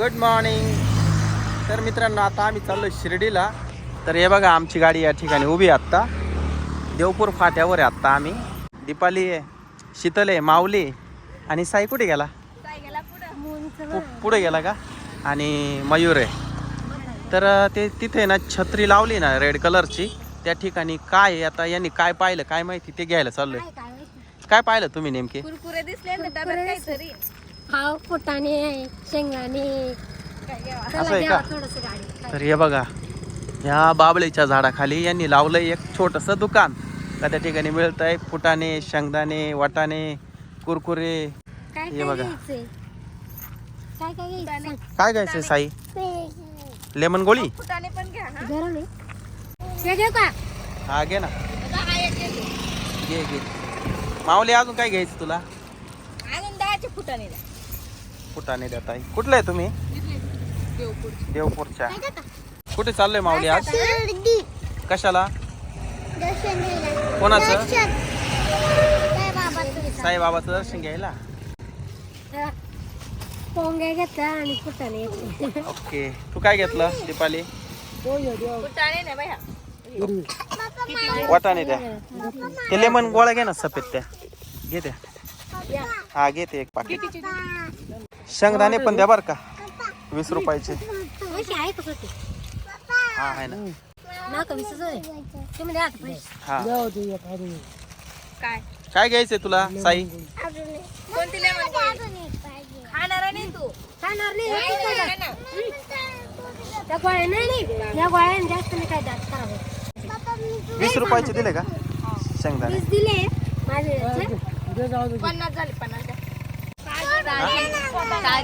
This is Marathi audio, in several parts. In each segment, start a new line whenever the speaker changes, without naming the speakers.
गुड मॉर्निंग तर मित्रांनो आता आम्ही चाललो शिर्डीला. तर हे बघा आमची गाडी या ठिकाणी उभी आहे आत्ता. देवपूर फाट्यावर आहे आत्ता आम्ही. दीपाली आहे शीतल आहे माऊली. आणि साई कुठे गेला? पुढे गेला का? आणि मयूर आहे. तर ते तिथे ना छत्री लावली ना रेड कलरची त्या ठिकाणी काय आता यांनी काय पाहिलं काय माहिती ते घ्यायला चाललोय. काय पाहिलं तुम्ही नेमके?
कुरकुरे दिसले
हाव फुटाणे शेंगाणे
असं आहे का? तर हे बघा ह्या बाबळीच्या झाडाखाली यांनी लावलंय एक छोटस दुकान. का त्या ठिकाणी मिळत आहे फुटाणे शेंगदाणे वाटाणे कुरकुरे.
काय
हे
काय
बघा.
घ्यायचंय? काय काय घ्यायचं
काय साई. लेमन गोळी?
फुटाने पण घ्या हा.
गरम आहे. ते घेऊ का?
हा घे ना.
हा एक.
घे घे. माऊली अजून काय घ्यायचं तुला?
अजून दहाचे फुटाने द्या.
फुटाणे देत आहे. कुठले आहे तुम्ही? देवपूरच्या. कुठे चाललोय माऊली आज? कशाला? कोणाचं?
दर्शन.
साईबाबाचं दर्शन घ्यायला?
घेतला आणि
ओके. तू काय घेतलं दीपाली? वाटाणे द्या. ते लेमन गोळा घे ना सफेद त्या. घे त्या. हा घेते एक पाकिट. शेंगदाणे पण द्या बरं का. वीस रुपयाचे.
पैसे आहे का सुट्टी
हा आहे ना.
आहे तुम्ही द्या आता पैसे.
हा.
काय?
काय घ्यायचंय तुला साई?
कोणती लेमन गोळी? खाणार नाही तू.
खाणार नाही
नाही,
एक
नाही,
खाणार.
नाही.
त्या गोळ्या नाही नाही. या गोळ्याने जास्त नाही काय.
वीस रुपयाचे दिले का? शेंगदाणे.
वीस दिले. माझे याचे.
पन्नास झाले पन्नास द्या.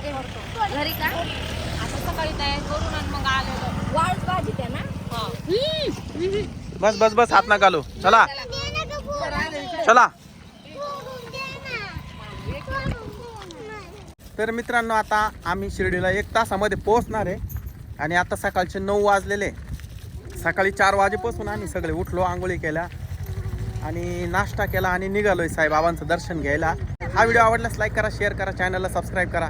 घे? घरी का? आता सकाळी तयार करून आणि मग आलेलो. वाळूच भाजी द्या ना?
बस बस बस हात ना घालू चला. चला. तर मित्रांनो आता आम्ही शिर्डीला एक तासामध्ये पोहोचणार आहे. आणि आता सकाळचे नऊ वाजलेले. सकाळी चार वाजेपासून आम्ही सगळे उठलो आंघोळी केल्या. आणि नाश्ता केला आणि निघालोय साईबाबांचं दर्शन घ्यायला. हा व्हिडिओ आवडल्यास लाईक करा शेअर करा चॅनलला सबस्क्राईब करा.